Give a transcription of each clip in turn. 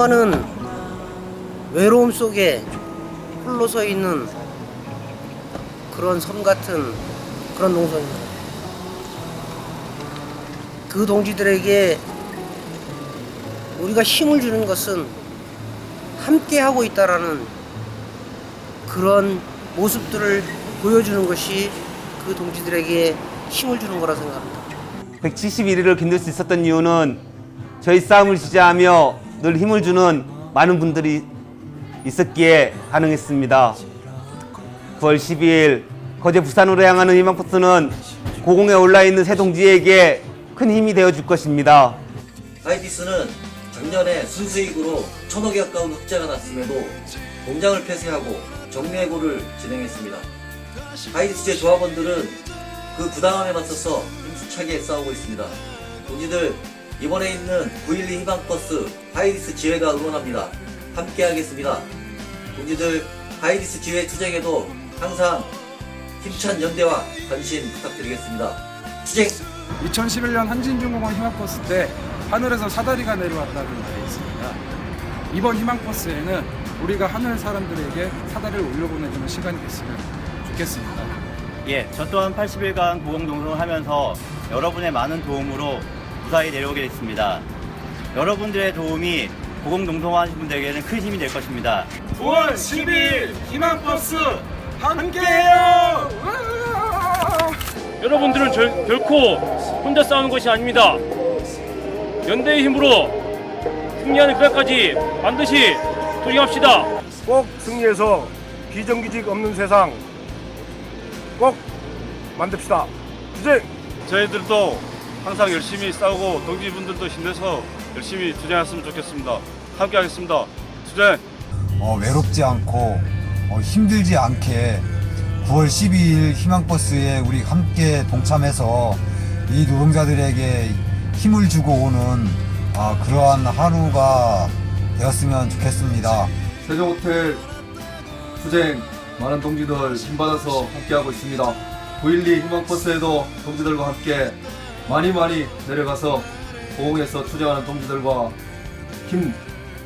수많은 외로움 속에 홀로 서 있는 그런 섬 같은 그런 농성입니다. 그 동지들에게 우리가 힘을 주는 것은 함께 하고 있다라는 그런 모습들을 보여주는 것이 그 동지들에게 힘을 주는 거라 생각합니다. 171일을 견딜 수 있었던 이유는 저희 싸움을 지지하며 늘 힘을 주는 많은 분들이 있었기에 가능했습니다. 9월 12일 거제 부산으로 향하는 희망버스는 고공에 올라 있는 새 동지에게 큰 힘이 되어 줄 것입니다. 하이디스는 작년에 순수익으로 천억에 가까운 흑자가 났음에도 공장을 폐쇄하고 정리해고를 진행했습니다. 하이디스제 조합원들은 그 부당함에 맞서서 힘차게 싸우고 있습니다. 동지들 이번에 있는 912 희망버스 하이디스 지회가 응원합니다. 함께 하겠습니다. 동지들 하이디스 지회 투쟁에도 항상 힘찬 연대와 관심 부탁드리겠습니다. 투쟁! 2011년 한진중공업 희망버스 때 하늘에서 사다리가 내려왔다는 말이 있습니다. 이번 희망버스에는 우리가 하늘 사람들에게 사다리를 올려보내주는 시간이 됐으면 좋겠습니다. 예, 저 또한 80일간 보건농성을 하면서 여러분의 많은 도움으로 무사히 내려오게 됐습니다. 여러분들의 도움이 보건농성하신 분들에게는 큰 힘이 될 것입니다. 9월 10일 희망버스 함께해요! 여러분들은 절- 결코 혼자 싸우는 것이 아닙니다. 연대의 힘으로 승리하는 그날까지 반드시 도행합시다. 꼭 승리해서 비정규직 없는 세상 꼭 만듭시다. 투쟁! 저희들도 항상 열심히 싸우고 동지분들도 힘내서 열심히 투쟁했으면 좋겠습니다. 함께 하겠습니다. 투쟁! 어, 외롭지 않고 어, 힘들지 않게 9월 12일 희망버스에 우리 함께 동참해서 이 노동자들에게 힘을 주고 오는 아, 그러한 하루가 되었으면 좋겠습니다. 세종호텔 투쟁 많은 동지들 힘받아서 함께하고 있습니다. 912 희망버스에도 동지들과 함께 많이 많이 내려가서 고흥에서 투쟁하는 동지들과 힘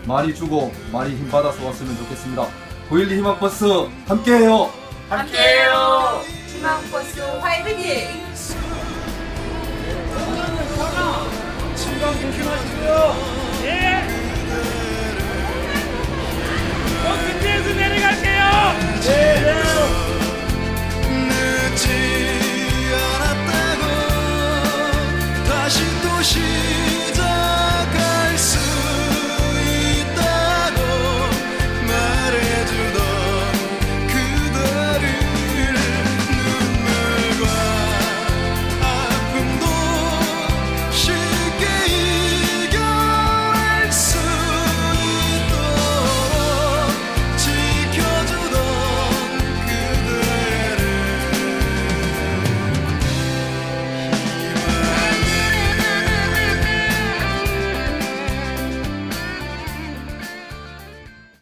많이 주고 많이 힘받아서 왔으면 좋겠습니다. 912 희망버스 함께해요. 함께해요. 희망버스 화이팅!